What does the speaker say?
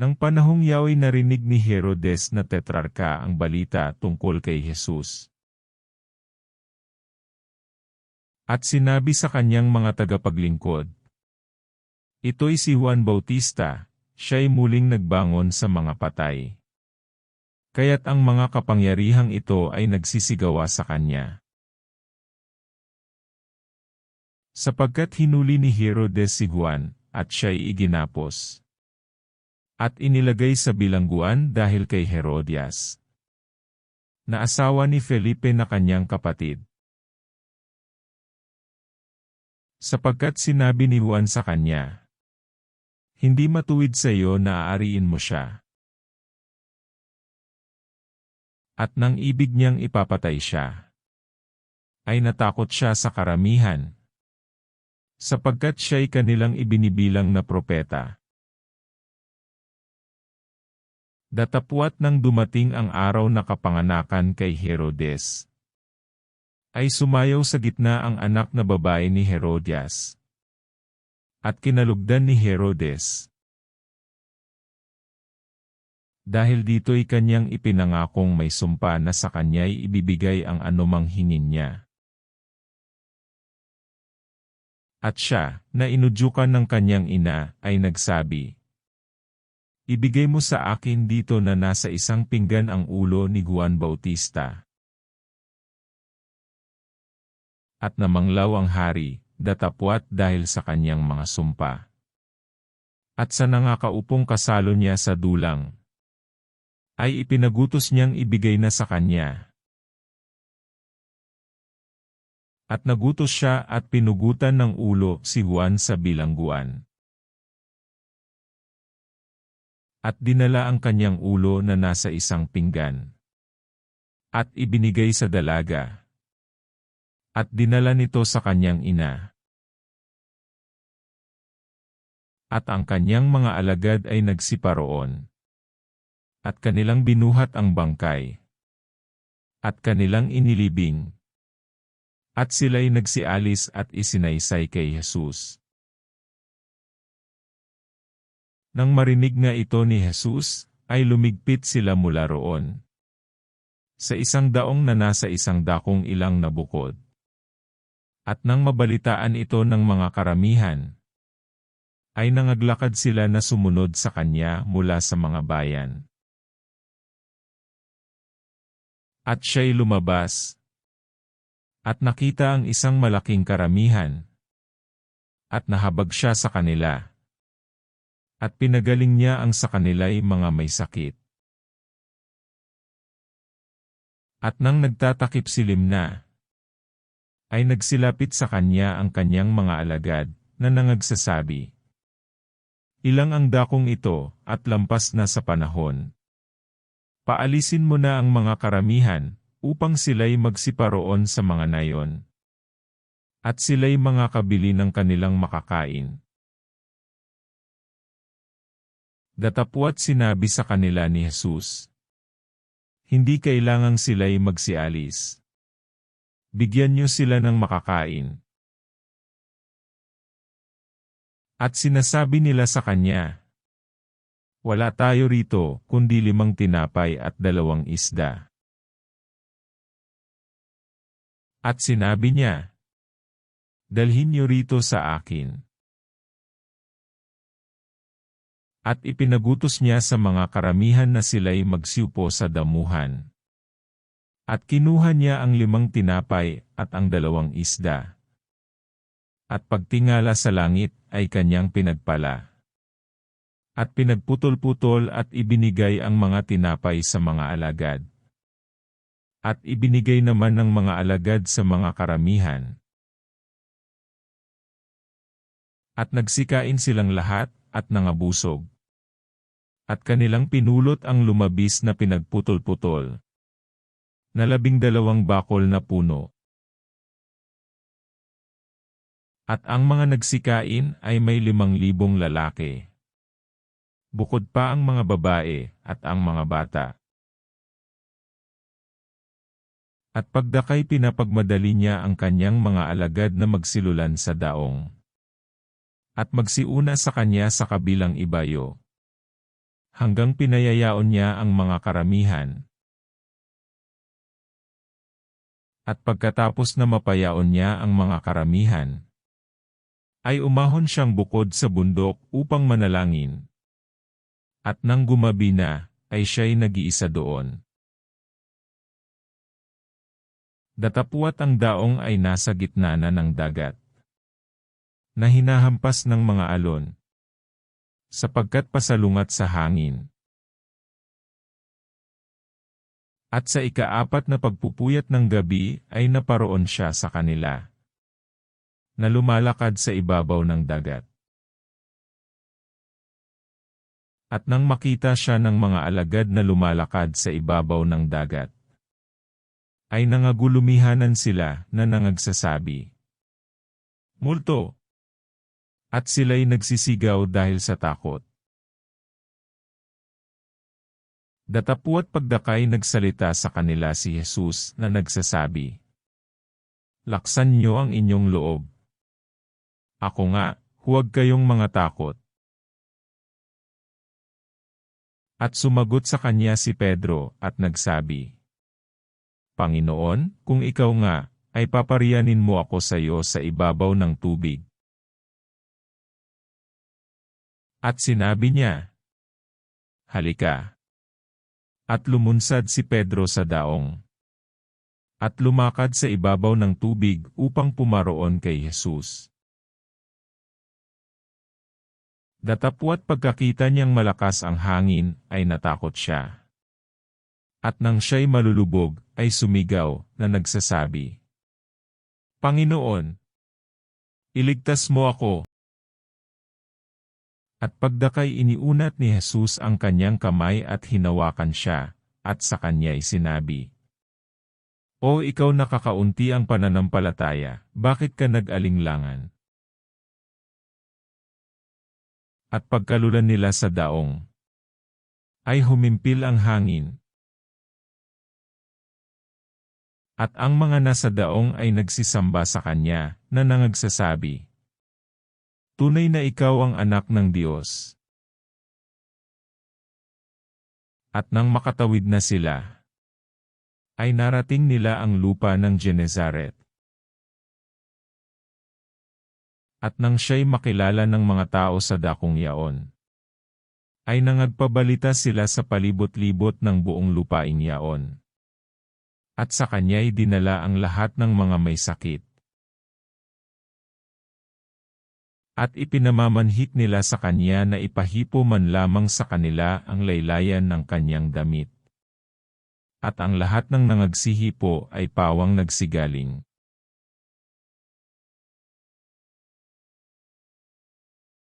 Nang panahong yao'y narinig ni Herodes na tetrarka ang balita tungkol kay Jesus. At sinabi sa kanyang mga tagapaglingkod, Ito'y si Juan Bautista, siya'y muling nagbangon sa mga patay. Kaya't ang mga kapangyarihang ito ay nagsisigawa sa kanya. Sapagkat hinuli ni Herodes si Juan, at siya'y iginapos at inilagay sa bilangguan dahil kay Herodias, na asawa ni Felipe na kanyang kapatid. Sapagkat sinabi ni Juan sa kanya, Hindi matuwid sa iyo na aariin mo siya. At nang ibig niyang ipapatay siya, ay natakot siya sa karamihan, sapagkat siya'y kanilang ibinibilang na propeta. Datapwat nang dumating ang araw na kapanganakan kay Herodes. Ay sumayaw sa gitna ang anak na babae ni Herodias. At kinalugdan ni Herodes. Dahil dito'y kanyang ipinangakong may sumpa na sa kanya'y ibibigay ang anumang hingin niya. At siya, na inudyukan ng kanyang ina, ay nagsabi, Ibigay mo sa akin dito na nasa isang pinggan ang ulo ni Juan Bautista. At namanglaw ang hari, datapwat dahil sa kanyang mga sumpa. At sa nangakaupong kasalo niya sa dulang, ay ipinagutos niyang ibigay na sa kanya. At nagutos siya at pinugutan ng ulo si Juan sa bilangguan. At dinala ang kanyang ulo na nasa isang pinggan. At ibinigay sa dalaga. At dinala nito sa kanyang ina. At ang kanyang mga alagad ay nagsiparoon. At kanilang binuhat ang bangkay. At kanilang inilibing. At sila'y nagsialis at isinaysay kay Jesus. Nang marinig nga ito ni Jesus, ay lumigpit sila mula roon. Sa isang daong na nasa isang dakong ilang nabukod. At nang mabalitaan ito ng mga karamihan, ay nangaglakad sila na sumunod sa kanya mula sa mga bayan. At siya'y lumabas, at nakita ang isang malaking karamihan, at nahabag siya sa kanila at pinagaling niya ang sa kanila'y mga may sakit. At nang nagtatakip silim na, ay nagsilapit sa kanya ang kanyang mga alagad, na nangagsasabi, Ilang ang dakong ito, at lampas na sa panahon. Paalisin mo na ang mga karamihan, upang sila'y magsiparoon sa mga nayon. At sila'y mga kabili ng kanilang makakain. Datapwat sinabi sa kanila ni Jesus, Hindi kailangang sila'y magsialis. Bigyan niyo sila ng makakain. At sinasabi nila sa kanya, Wala tayo rito, kundi limang tinapay at dalawang isda. At sinabi niya, Dalhin niyo rito sa akin. At ipinagutos niya sa mga karamihan na sila'y magsiupo sa damuhan. At kinuha niya ang limang tinapay at ang dalawang isda. At pagtingala sa langit ay kanyang pinagpala. At pinagputol-putol at ibinigay ang mga tinapay sa mga alagad. At ibinigay naman ng mga alagad sa mga karamihan. At nagsikain silang lahat at nangabusog. At kanilang pinulot ang lumabis na pinagputol-putol. Na labing dalawang bakol na puno. At ang mga nagsikain ay may limang libong lalaki. Bukod pa ang mga babae at ang mga bata. At pagdakay pinapagmadali niya ang kanyang mga alagad na magsilulan sa daong at magsiuna sa kanya sa kabilang ibayo. Hanggang pinayayaon niya ang mga karamihan. At pagkatapos na mapayaon niya ang mga karamihan, ay umahon siyang bukod sa bundok upang manalangin. At nang gumabi na, ay siya'y nag-iisa doon. Datapuat ang daong ay nasa gitna na ng dagat. Na hinahampas ng mga alon. Sapagkat pasalungat sa hangin. At sa ikaapat na pagpupuyat ng gabi ay naparoon siya sa kanila. Na lumalakad sa ibabaw ng dagat. At nang makita siya ng mga alagad na lumalakad sa ibabaw ng dagat, ay nangagulumihanan sila na nangagsasabi, Multo! At sila'y nagsisigaw dahil sa takot. Datapuat pagdakay nagsalita sa kanila si Jesus na nagsasabi, Laksan niyo ang inyong loob. Ako nga, huwag kayong mga takot. At sumagot sa kanya si Pedro at nagsabi, Panginoon, kung ikaw nga, ay paparianin mo ako sa iyo sa ibabaw ng tubig. At sinabi niya, Halika. At lumunsad si Pedro sa daong. At lumakad sa ibabaw ng tubig upang pumaroon kay Jesus. Datapwat pagkakita niyang malakas ang hangin, ay natakot siya. At nang siya'y malulubog, ay sumigaw, na nagsasabi, Panginoon, iligtas mo ako. At pagdakay iniunat ni Jesus ang kanyang kamay at hinawakan siya, at sa kanya'y sinabi, O ikaw nakakaunti ang pananampalataya, bakit ka nag-alinglangan? At pagkalulan nila sa daong, ay humimpil ang hangin. At ang mga nasa daong ay nagsisamba sa kanya, na nangagsasabi, Tunay na ikaw ang anak ng Diyos. At nang makatawid na sila, ay narating nila ang lupa ng Genezaret. At nang siya'y makilala ng mga tao sa dakong yaon, ay nangagpabalita sila sa palibot-libot ng buong lupaing yaon. At sa kanya'y dinala ang lahat ng mga may sakit. At ipinamamanhik nila sa kanya na ipahipo man lamang sa kanila ang laylayan ng kanyang damit. At ang lahat ng nangagsihipo ay pawang nagsigaling.